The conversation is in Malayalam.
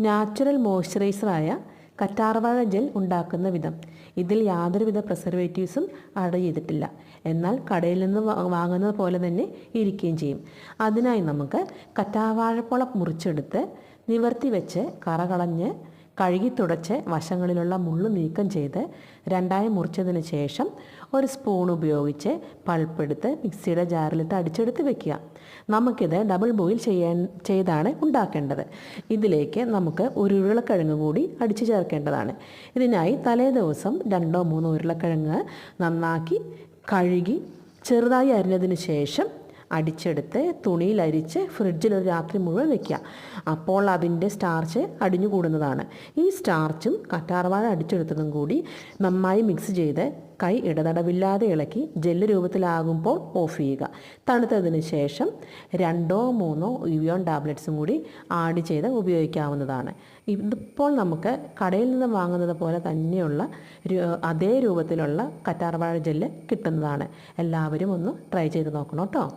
നാച്ചുറൽ മോയ്സ്ചറൈസറായ കറ്റാർവാഴ ജെൽ ഉണ്ടാക്കുന്ന വിധം. ഇതിൽ യാതൊരുവിധ പ്രിസർവേറ്റീവ്സും ആഡ് ചെയ്തിട്ടില്ല. എന്നാൽ കടയിൽ നിന്ന് വാങ്ങുന്നത് പോലെ തന്നെ ഇരിക്കുകയും ചെയ്യും. അതിനായി നമുക്ക് കറ്റാർവാഴപ്പോള മുറിച്ചെടുത്ത് നിവർത്തി വെച്ച് കറ കളഞ്ഞ് കഴുകി തുടച്ച് വശങ്ങളിലുള്ള മുള്ളു നീക്കം ചെയ്ത് രണ്ടായി മുറിച്ചതിന് ശേഷം ഒരു സ്പൂൺ ഉപയോഗിച്ച് പൾപ്പെടുത്ത് മിക്സിയുടെ ജാറിലിട്ട് അടിച്ചെടുത്ത് വെക്കുക. നമുക്കിത് ഡബിൾ ബോയിൽ ചെയ്യാൻ ചെയ്താണ് ഉണ്ടാക്കേണ്ടത്. ഇതിലേക്ക് നമുക്ക് ഒരു ഉരുളക്കിഴങ്ങ് കൂടി അടിച്ചു ചേർക്കേണ്ടതാണ്. ഇതിനായി തലേ ദിവസം രണ്ടോ മൂന്നോ ഉരുളക്കിഴങ്ങ് നന്നാക്കി കഴുകി ചെറുതായി അരിഞ്ഞതിന് ശേഷം അടിച്ചെടുത്ത് തുണിയിൽ അരിച്ച് ഫ്രിഡ്ജിൽ ഒരു രാത്രി മുഴുവൻ വെക്കുക. അപ്പോൾ അതിന്റെ സ്റ്റാർച്ച് അടിഞ്ഞു കൂടുന്നതാണ്. ഈ സ്റ്റാർച്ചും കറ്റാർവാഴ അടിച്ചെടുത്തതും കൂടി നന്നായി മിക്സ് ചെയ്ത് കൈ ഇടതടവില്ലാതെ ഇളക്കി ജെല്ല് രൂപത്തിലാകുമ്പോൾ ഓഫ് ചെയ്യുക. തണുത്തതിന് ശേഷം രണ്ടോ മൂന്നോ ഇവിയോൺ ടാബ്ലറ്റ്സും കൂടി ആഡ് ചെയ്ത് ഉപയോഗിക്കാവുന്നതാണ്. ഇതിപ്പോൾ നമുക്ക് കടയിൽ നിന്ന് വാങ്ങുന്നത് പോലെ തന്നെയുള്ള അതേ രൂപത്തിലുള്ള കറ്റാർവാഴ ജെല്ല് കിട്ടുന്നതാണ്. എല്ലാവരും ഒന്ന് ട്രൈ ചെയ്ത് നോക്കണം കേട്ടോ